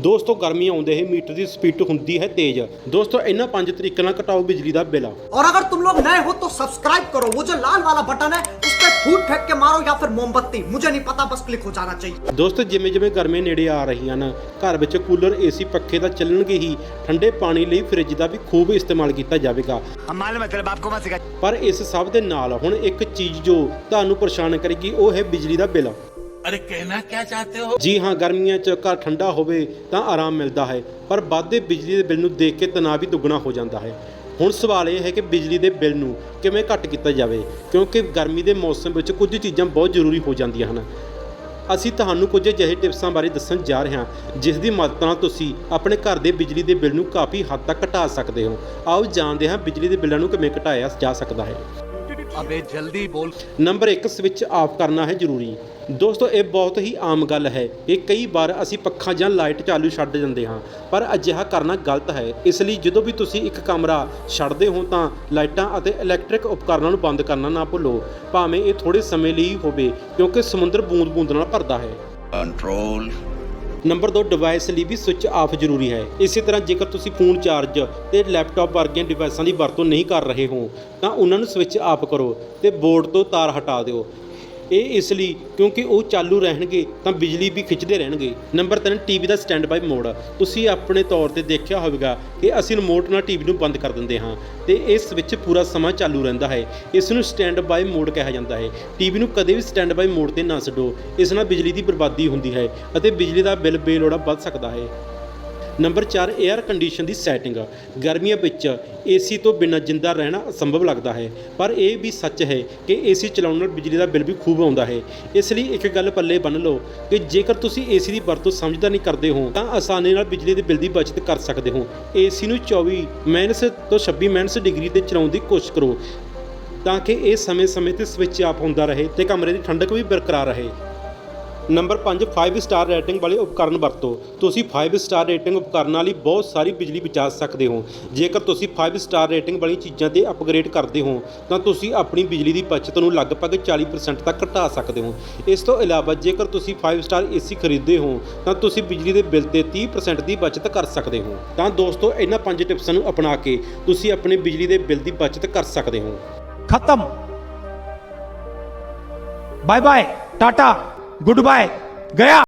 ਦੋਸਤੋ ਗਰਮੀਆਂ ਆਉਂਦੇ ਹੀ ਮੀਟਰ ਦੀ ਸਪੀਡ ਹੁੰਦੀ ਹੈ ਤੇਜ਼ ਦੋਸਤੋ ਇਹਨਾਂ ਪੰਜ ਤਰੀਕੇ ਨਾਲ ਘਟਾਓ ਬਿਜਲੀ ਦਾ ਬਿੱਲ और अगर तुम लोग नए हो तो सब्सक्राइब करो वो जो लाल वाला बटन है उस पर फूट फेंक के मारो या फिर मोमबत्ती मुझे नहीं पता बस क्लिक हो जाना चाहिए ਦੋਸਤੋ ਜਿਵੇਂ ਜਿਵੇਂ ਗਰਮੀਆਂ ਨੇੜੇ ਆ ਰਹੀਆਂ ਹਨ ਘਰ ਵਿੱਚ ਕੂਲਰ ਏਸੀ ਪੱਖੇ ਤਾਂ ਚੱਲਣਗੇ ਹੀ ਠੰਡੇ ਪਾਣੀ ਲਈ ਫ੍ਰਿਜ ਦਾ ਵੀ ਖੂਬ ਇਸਤੇਮਾਲ ਕੀਤਾ ਜਾਵੇਗਾ हम मालूम है तेरे बाप को मत सिखा ਪਰ ਇਸ ਸਭ ਦੇ ਨਾਲ ਹੁਣ ਇੱਕ ਚੀਜ਼ ਜੋ ਤੁਹਾਨੂੰ ਪਰੇਸ਼ਾਨ ਕਰੇਗੀ ਉਹ ਹੈ ਬਿਜਲੀ ਦਾ ਬਿੱਲ ਅਰੇ ਕਹਿਣਾ ਕੀ ਚਾਹਤੇ ਹੋ ਜੀ ਹਾਂ ਗਰਮੀਆਂ 'ਚ ਘਰ ਠੰਡਾ ਹੋਵੇ ਤਾਂ ਆਰਾਮ ਮਿਲਦਾ ਹੈ ਪਰ ਵਾਧੇ ਬਿਜਲੀ ਦੇ ਬਿੱਲ ਨੂੰ ਦੇਖ ਕੇ ਤਣਾਅ ਵੀ ਦੁੱਗਣਾ ਹੋ ਜਾਂਦਾ ਹੈ ਹੁਣ ਸਵਾਲ ਇਹ ਹੈ ਕਿ ਬਿਜਲੀ ਦੇ ਬਿੱਲ ਨੂੰ ਕਿਵੇਂ ਘੱਟ ਕੀਤਾ ਜਾਵੇ ਕਿਉਂਕਿ ਗਰਮੀ ਦੇ ਮੌਸਮ ਵਿੱਚ ਕੁਝ ਚੀਜ਼ਾਂ ਬਹੁਤ ਜ਼ਰੂਰੀ ਹੋ ਜਾਂਦੀਆਂ ਹਨ ਅਸੀਂ ਤੁਹਾਨੂੰ ਕੁਝ ਅਜਿਹੇ ਟਿਪਸਾਂ ਬਾਰੇ ਦੱਸਣ ਜਾ ਰਹੇ ਹਾਂ ਜਿਸ ਦੀ ਮਦਦ ਨਾਲ ਤੁਸੀਂ ਆਪਣੇ ਘਰ ਦੇ ਬਿਜਲੀ ਦੇ ਬਿੱਲ ਨੂੰ ਕਾਫੀ ਹੱਦ ਤੱਕ ਘਟਾ ਸਕਦੇ ਹੋ ਆਓ ਜਾਣਦੇ ਹਾਂ ਬਿਜਲੀ ਦੇ ਬਿੱਲਾਂ ਨੂੰ ਕਿਵੇਂ ਘਟਾਇਆ ਜਾ ਸਕਦਾ ਹੈ ਅਬੇ ਜਲਦੀ ਬੋਲ। ਨੰਬਰ 1 ਸਵਿਚ ਆਫ ਕਰਨਾ ਹੈ ਜ਼ਰੂਰੀ। ਦੋਸਤੋ ਇਹ ਬਹੁਤ ਹੀ ਆਮ ਗੱਲ ਹੈ ਕਿ ਕਈ ਵਾਰ ਅਸੀਂ ਪੱਖਾ ਜਾਂ ਲਾਈਟ ਚਾਲੂ ਛੱਡ ਜਾਂਦੇ ਹਾਂ ਪਰ ਅਜਿਹਾ ਕਰਨਾ ਗਲਤ ਹੈ। ਇਸ ਲਈ ਜਦੋਂ ਵੀ ਤੁਸੀਂ ਇੱਕ ਕਮਰਾ ਛੱਡਦੇ ਹੋ ਤਾਂ ਲਾਈਟਾਂ ਅਤੇ ਇਲੈਕਟ੍ਰਿਕ ਉਪਕਰਨਾਂ ਨੂੰ ਬੰਦ ਕਰਨਾ ਨਾ ਭੁੱਲੋ। ਭਾਵੇਂ ਇਹ ਥੋੜੇ ਸਮੇਂ ਲਈ ਹੋਵੇ ਕਿਉਂਕਿ ਸਮੁੰਦਰ ਬੂੰਦ-ਬੂੰਦ ਨਾਲ ਭਰਦਾ ਹੈ। ਕੰਟਰੋਲ ਨੰਬਰ 2 ਡਿਵਾਈਸ ਲਈ ਵੀ ਸੁੱਚ ਆਫ ਜ਼ਰੂਰੀ ਹੈ। ਇਸੇ ਤਰ੍ਹਾਂ ਜੇਕਰ ਤੁਸੀਂ ਫੋਨ ਚਾਰਜ ਤੇ ਲੈਪਟਾਪ ਵਰਗੀਆਂ ਡਿਵਾਈਸਾਂ ਦੀ ਵਰਤੋਂ ਨਹੀਂ ਕਰ ਰਹੇ ਹੋ, ਤਾਂ ਉਹਨਾਂ ਨੂੰ ਸਵਿਚ ਆਫ ਕਰੋ ਤੇ ਬੋਰਡ ਤੋਂ ਤਾਰ ਹਟਾ ਦਿਓ। ਇਹ ਇਸ ਲਈ ਕਿਉਂਕਿ ਉਹ ਚਾਲੂ ਰਹਿਣਗੇ ਤਾਂ ਬਿਜਲੀ ਵੀ ਖਿੱਚਦੇ ਰਹਿਣਗੇ। ਨੰਬਰ 3 ਟੀਵੀ ਦਾ ਸਟੈਂਡ ਬਾਈ ਮੋਡ ਤੁਸੀਂ ਆਪਣੇ ਤੌਰ ਤੇ ਦੇਖਿਆ ਹੋਵੇਗਾ ਕਿ ਅਸੀਂ ਰਿਮੋਟ ਨਾਲ ਟੀਵੀ ਨੂੰ ਬੰਦ ਕਰ ਦਿੰਦੇ ਹਾਂ ਤੇ ਇਹ ਸਵਿਚ ਪੂਰਾ ਸਮਾਂ ਚਾਲੂ ਰਹਿੰਦਾ ਹੈ। ਇਸ ਨੂੰ ਸਟੈਂਡ ਬਾਈ ਮੋਡ ਕਿਹਾ ਜਾਂਦਾ ਹੈ। ਟੀਵੀ ਨੂੰ ਕਦੇ ਵੀ ਸਟੈਂਡ ਬਾਈ ਮੋਡ ਤੇ ਨਾ ਛੱਡੋ। ਇਸ ਨਾਲ ਬਿਜਲੀ ਦੀ ਬਰਬਾਦੀ ਹੁੰਦੀ ਹੈ ਅਤੇ ਬਿਜਲੀ ਦਾ ਬਿੱਲ ਬੇਲੋੜਾ ਵੱਧ ਸਕਦਾ ਹੈ। ਨੰਬਰ 4 에ਅਰ ਕੰਡੀਸ਼ਨ ਦੀ ਸੈਟਿੰਗ ਗਰਮੀਆਂ ਵਿੱਚ ਏਸੀ ਤੋਂ ਬਿਨਾਂ ਜਿੰਦਾ ਰਹਿਣਾ ਅਸੰਭਵ ਲੱਗਦਾ ਹੈ। ਪਰ ਇਹ ਵੀ ਸੱਚ ਹੈ ਕਿ ਏਸੀ ਚਲਾਉਣ ਨਾਲ ਬਿਜਲੀ ਦਾ ਬਿੱਲ ਵੀ ਖੂਬ ਆਉਂਦਾ ਹੈ। ਇਸ ਲਈ ਇੱਕ ਗੱਲ ਪੱਲੇ ਬੰਨ ਲਓ ਕਿ ਜੇਕਰ ਤੁਸੀਂ ਏਸੀ ਦੀ ਵਰਤੋਂ ਸਮਝਦਾ ਨਹੀਂ ਕਰਦੇ ਹੋ, ਤਾਂ ਆਸਾਨੀ ਨਾਲ ਬਿਜਲੀ ਦੇ ਬਿੱਲ ਦੀ ਬਚਤ ਕਰ ਸਕਦੇ ਹੋ। ਏਸੀ ਨੂੰ 24 ਮਾਈਨਸ ਤੋਂ 26 ਮਾਈਨਸ ਡਿਗਰੀ ਤੇ ਚਲਾਉਣ ਦੀ ਕੋਸ਼ਿਸ਼ ਕਰੋ, ਤਾਂ ਕਿ ਇਹ ਸਮੇਂ-ਸਮੇਂ ਤੇ ਸਵਿਚ ਆਫ ਹੁੰਦਾ ਰਹੇ ਤੇ ਕਮਰੇ ਦੀ ਠੰਡਕ ਵੀ ਬਰਕਰਾਰ ਰਹੇ। ਨੰਬਰ 5 5 ਸਟਾਰ ਰੇਟਿੰਗ ਵਾਲੇ ਉਪਕਰਨ ਵਰਤੋ। ਤੁਸੀਂ ਫਾਈਵ ਸਟਾਰ ਰੇਟਿੰਗ ਉਪਕਰਨਾਂ ਲਈ ਬਹੁਤ ਸਾਰੀ ਬਿਜਲੀ ਬਚਾ ਸਕਦੇ ਹੋ। ਜੇਕਰ ਤੁਸੀਂ ਫਾਈਵ ਸਟਾਰ ਰੇਟਿੰਗ ਵਾਲੀ ਚੀਜ਼ਾਂ ਤੇ ਅਪਗ੍ਰੇਡ ਕਰਦੇ ਹੋ, ਤਾਂ ਤੁਸੀਂ ਆਪਣੀ ਬਿਜਲੀ ਦੀ ਬਚਤ ਨੂੰ ਲਗਭਗ 40% ਤੱਕ ਘਟਾ ਸਕਦੇ ਹੋ। ਇਸ ਤੋਂ ਇਲਾਵਾ ਜੇਕਰ ਤੁਸੀਂ ਫਾਈਵ ਸਟਾਰ ਏਸੀ ਖਰੀਦਦੇ ਹੋ, ਤਾਂ ਤੁਸੀਂ ਬਿਜਲੀ ਦੇ ਬਿੱਲ ਤੇ 30% ਦੀ ਬਚਤ ਕਰ ਸਕਦੇ ਹੋ। ਤਾਂ ਦੋਸਤੋ, ਇਹਨਾਂ ਪੰਜ ਟਿਪਸਾਂ ਨੂੰ ਅਪਣਾ ਕੇ ਤੁਸੀਂ ਆਪਣੇ ਬਿਜਲੀ ਦੇ ਬਿੱਲ ਦੀ ਬਚਤ ਕਰ ਸਕਦੇ ਹੋ। ਖਤਮ। ਬਾਏ ਬਾਏ ਟਾਟਾ ગુડ બાય ગયા